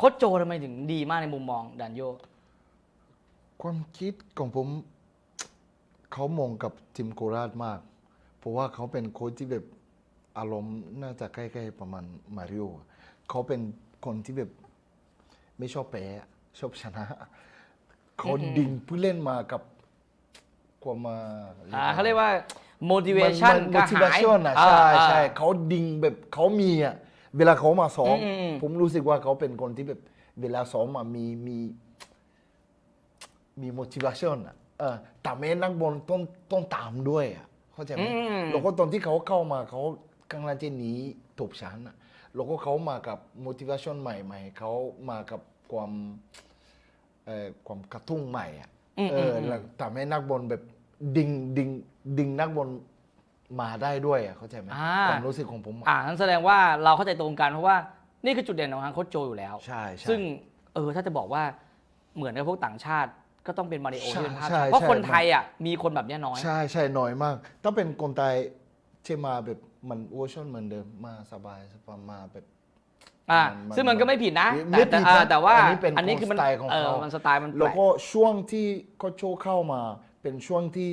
โค้ชโจทำไมถึงดีมากในมุมมองดันโย ความคิดของผม เขามองกับทีมโคราชมาก เพราะว่าเขาเป็นโค้ชที่แบบอารมณ์น่าจะใกล้ๆประมาณมาริโอเขาเป็นคนที่แบบไม่ชอบแพ้ชอบชนะ เขาดึงผู้เล่นมากับความมาอ่าเขาเรียกว่า motivation มันกระ motivation หายอะอ่าใช่อ่าใช่เขาดึงแบบเขามีอะ เวลาเขามาซ้อม อืมอืม ผมรู้สึกว่าเขาเป็นคนที่แบบเวลาซ้อมมามีมีมี motivation อะเออแต่แม้นักบอลต้องต้องตามด้วยอะเข้าใจไหมอืมแล้วก็ตอนที่เขาเข้ามาเขากำลังจะหนีตกชั้นอะแล้วก็เขามากับ motivation ใหม่ ๆ เขามากับความเอ่อความกระตุ้งใหม่อะอืมเอออืมแล้วแต่แม้นักบอลแบบดึงดึงดึงนักบอล มาได้ด้วยอะเข้าใจไหมอ่า ความรู้สึกของผมอะอ่านั้นแสดงว่าเราเข้าใจตรงกันเพราะว่านี่คือจุดเด่นของทางโค้ชโจอยู่แล้ว ใช่ใช่ ซึ่งเออถ้าจะบอกว่าเหมือนกับพวกต่างชาติก็ต้องเป็นมาริโอใช่ที่เป็นภาพใช่เพราะใช่ คนไทยอะมีคนแบบเนี้ยน้อย ใช่ใช่น้อยมากถ้าเป็นคนไทยเช่มาแบบมันเวอร์ชันเหมือนเดิมมาสบายสบายมาแบบ อ่า มันซึ่งมันก็ไม่ผิดนะ ไม่แต่ผิดแต่อ่านะแต่ว่าอันนี้เป็นอันนี้คือมันสไตล์ของเออเขามันสไตล์มันแปลแล้วก ก็ช่วงที่โคชโชเข้ามา เป็นช่วงที่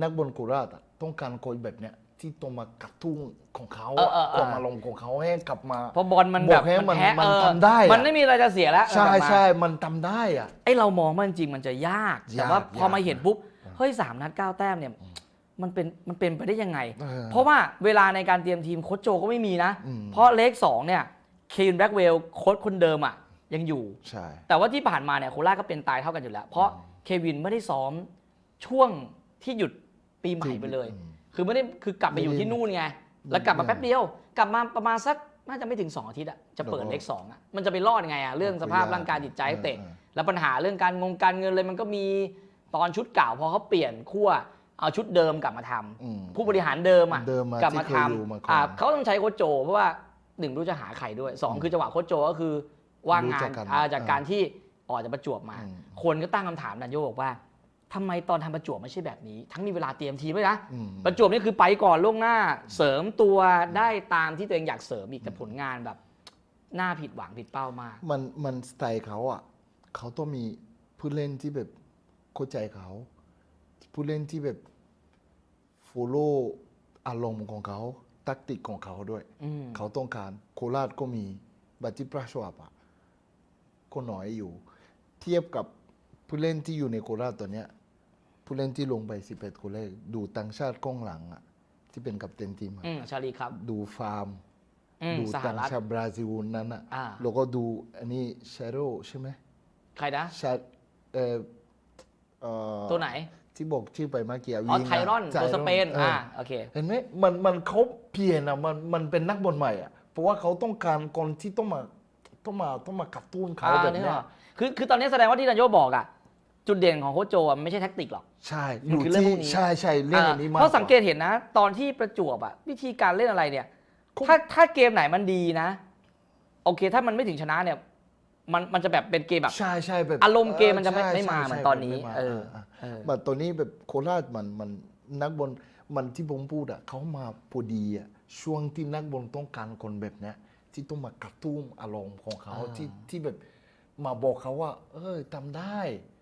นักบอลโคราชอะ ต้องการโค้ชแบบเนี้ยที่ต้องมากระตุ้นของเขาเออเออเออ ความอารมณ์ของเขาให้กลับมาเพราะบอลมันแบบบอกให้มันแพ้มันเออทำได้อะมันไม่มีอะไรจะเสียแล้วใช่กลับมาใช่มันทำได้อะ ไอ้เรามองมันจริงๆมันจะยาก แต่ยากว่าพอยากมาเห็นปุ๊บเฮ้ยสามนัดเก้าแต้มเนี่ยมันเป็นมันเป็นไปได้ยังไง เออเพราะว่าเวลาในการเตรียมทีมโค้ชโจก็ไม่มีนะ อืม เพราะเลขสองเนี่ยเคนแบล็กเวลโค้ชคนเดิมอะยังอยู่ ใช่ แต่ว่าที่ผ่านมาเนี่ยโคราชก็เป็นตายเท่ากันอยู่แล้ว เพราะเควินไม่ได้ซ้อมช่วงที่หยุด ปีใหม่ไปเลยอืมคือไม่ได้คือกลับไปอยู่ที่นู่นไง แล้วกลับมาแป๊บเดียว กลับมาประมาณสักน่าจะไม่ถึง 2 อาทิตย์อะจะเปิดแล้วก็เลขสองอะมันจะไปรอดไงอะเรื่องสภาพร่างกายจิตใจนักเตะเออเออแล้วปัญหาเรื่องการงงการเงินเลยมันก็มีตอนชุดเก่าพอเขาเปลี่ยนขั้วเอาชุดเดิมกลับมาทำอืมผู้บริหารเดิมอะเดิมมากลับมาที่เคยทอยู่มาก่อนำอ่าเขาต้องใช้โค้ชโจ เพราะว่าหนึ่งรู้จะหาใครด้วยสองคือจังหวะโค้ชโจก็คือว่างงารู้จันกกันอ่าจากเออการที่ออกจากประจวบมาอืมคนก็ตั้งคำถามนันโยบอกว่า ทำไมตอนทำประจวบไม่ใช่แบบนี้ ทั้งมีเวลาเตรียมทีมด้วยนะอืมประจวบนี่คือไปก่อนล่วงหน้า เสริมตัวได้ตามที่ตัวเองอยากเสริมอีกแต่ผลงานแบบน่าผิดหวังผิดเป้ามาก มันมันสไตล์เขาอะเขาต้องมีผู้เล่นที่แบบเข้าใจเขาผู้เล่นที่แบบ follow อารมณ์ของเขาตักติกของเขาด้วยอืมเขาต้องการโคราชก็มีบัตที่ปราชวาบอะก็น้อยอยู่ เทียบกับผู้เล่นที่อยู่ในโคราชตัวเนี้ย ผู้เล่นที่ลงไป 11คนแรกดูต่างชาติกล้องหลังอะที่เป็นกัปตันทีมอะอืมชาลีครับดูฟาร์ม อืมดูสหต่างรัฐ ชาติบราซิลนั้นอะอ่า แล้วก็ดูอันนี้เชโรใช่ไหมใครนะ ชาเอ่อเอ่อตัวไหน ที่บอกชื่อไปเมื่อกี้อ๋อ วิ่งะไทรอน ไทตัวสเปนอออ่า โอเค เห็นไหมมันมันเขาเปลี่ยนอะมันมันเป็นนักบอลใหม่อะเพราะว่าเขาต้องการคนที่ต้องมาต้องมาต้องมากระตุ้นเขาอ่าแบบนึกเนี้อยอกคือคือตอนนี้แสดงว่าที่นันโยบอกอะ จุดเด่นของโค้ชโจอะมันไม่ใช่แท็กติกหรอก ใช่มันอยู่คือเรื่องที่พวกนี้ ใช่ใช่เรื่องอันนี้มากเพราะสังเกตว่เห็นนะ ตอนที่ประจวบอะวิธีการเล่นอะไรเนี่ยเขาถ้าถ้าเกมไหนมันดีนะ โอเคถ้ามันไม่ถึงชนะเนี่ย มันมันจะแบบเป็นเกมแบบ ใช่ใช่แบบอารมณ์เกมมันจะไม่ใช่ไม่มาใช่เหมือนใช่ตอนนี้ไม่มาเอออะเออ แบบตัวนี้แบบโคราชมันมันนักบอลมันที่ผมพูดอะเขามาพอดีอะช่วงที่นักบอลต้องการคนแบบเนี้ยที่ต้องมากระตุ้นอารมณ์ของเขาอ่าที่ที่แบบมาบอกเขาว่า เออทำได้อืม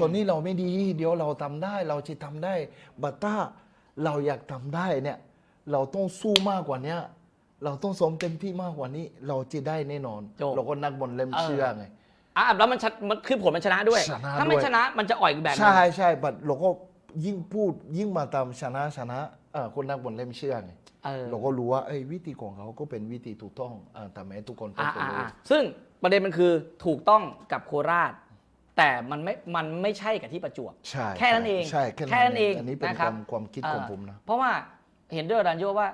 ตอนนี้เราไม่ดี เดี๋ยวเราทำได้ เราจะทำได้ บัตต้าเราอยากทำได้เนี่ย เราต้องสู้มากกว่าเนี้ยเราต้องซ้อมเต็มที่มากกว่านี้ เราจะได้แน่นอนโจเราก็นักบอลเล่มเชื่อไงอะแล้วมันชนะมันคือผลมันชนะด้วยชนะถ้าไม่ด้วยชนะมันจะอ่อยอีกแบบหนึงใช่ใช่บัตเราก็ยิ่งพูดยิ่งมาตามชนะชนะเออคนนักบอลเล่มเชื่อไงเออเราก็รู้ว่าเอ้ยวิธีของเขาก็เป็นวิธีถูกต้องเออแต่แม้ทุกคนก็อ่าจะอ่ารู้อ่าซึ่งประเด็นมันคือถูกต้องกับโคราช แต่มันไม่มันไม่ใช่กับที่ประจวบ ใช่แค่นั้นเองใช่แค่แค่นั้นเองอันนี้เป็นนะคครับวามความคิดของผมนะเเพราะว่าเห็นด้วยกับดันโยว่า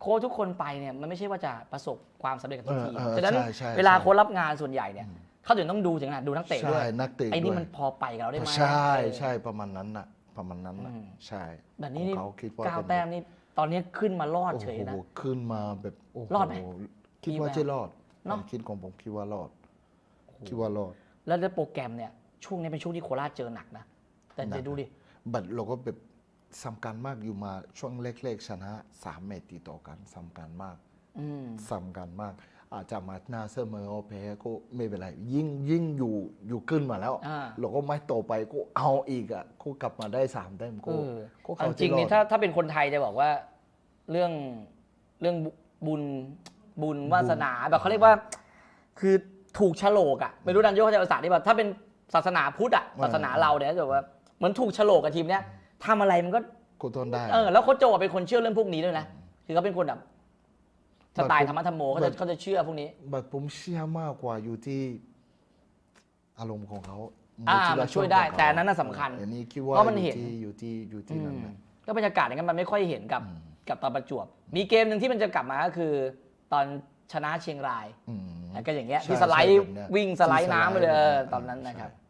โค้ชทุกคนไปเนี่ยมันไม่ใช่ว่าจะประสบความสำเร็จกับทุกทีมเออเออฉะนั้นใช่ใช่เวลาใช่โค้ชรับงานส่วนใหญ่เนี่ยเขาถึงต้องดูถึงขนาดดูนักเตะด้วยใช่นักเตะไอ้นี่ด้วย มันพอไปกับเราได้ไหมใช่เออ ใช่ประมาณนั้นน่ะ ประมาณนั้นน่ะอืม ใช่แบบนี้นี่ของเขาคิดว่าเก้าเป็นแต้มนี่ตอนนี้ขึ้นมารอดโอ้เฉยโหนะขึ้นมาแบบโอ้โหรอดไหมคิดมีว่าแววจะรอดคเนอะวามคิดของผมคิดว่ารอด คิดว่ารอด แล้วในโปรแกรมเนี่ยช่วงนี้เป็นช่วงที่โคราชเจอหนักนะ แต่หนัจะกดูดิ บัตรเราก็แบบสำคัญมากอยู่มาช่วงแรกๆชนะสามเมตรติดต่อกันสำคัญมากอืมสำคัญมาก อาจจะมาหน้าเสมอแพ้ก็ไม่เป็นไร ยิ่งยิ่งอยู่อยู่ขึ้นมาแล้วอ่าเราก็ไม่ต่อไปก็เอาอีกอะก็กลับมาได้สามแต้มก็เออก็เอาเขาจริงนี่อดถ้าถ้าเป็นคนไทยจะบอกว่าเรื่องเรื่องบุญบุญวาสนาแบบเขาเรียกว่า คือ ถูกโฉลกอะไม่รู้ดันโยเขาจะภาษาที่แบบถ้าเป็นศาสนาพุทธอะศาสนาเราเนี่ยจะบอกว่าเหมือนถูกโฉลกกับทีมเนี้ยทำอะไรมันก็ก็ทนได้เออแล้วโค้ชโจเป็นคนเชื่อเรื่องพวกนี้ด้วยนะคือเขาเป็นคนแบบสไตล์ธรรมะธรรมโมเขาจะเขาจะเชื่อพวกนี้บัตรผมเชื่อมากกว่าอยู่ที่อารมณ์ของเขาอ่า motivation มันช่วยได้ของเขาแต่อันนั้นน่ะสำคัญอันนี้คิดว่าเพราะมันเห็นอยู่ที่อยู่ที่อยู่ที่นั่นนะก็บรรยากาศอย่างนั้นมันไม่ค่อยเห็นกับกับตอนประจวบ มีเกมหนึ่งที่มันจะกลับมาก็คือ ตอนชนะเชียงรายอืมแล้ว ก็อย่างเงี้ยใช่ที่สไลด์ใช่แบบเนี้ยวิ่งสไลด์ที่น้ำไปเลยสไลด์เออแบบเนี้ยตอนนั้นนะครับใช่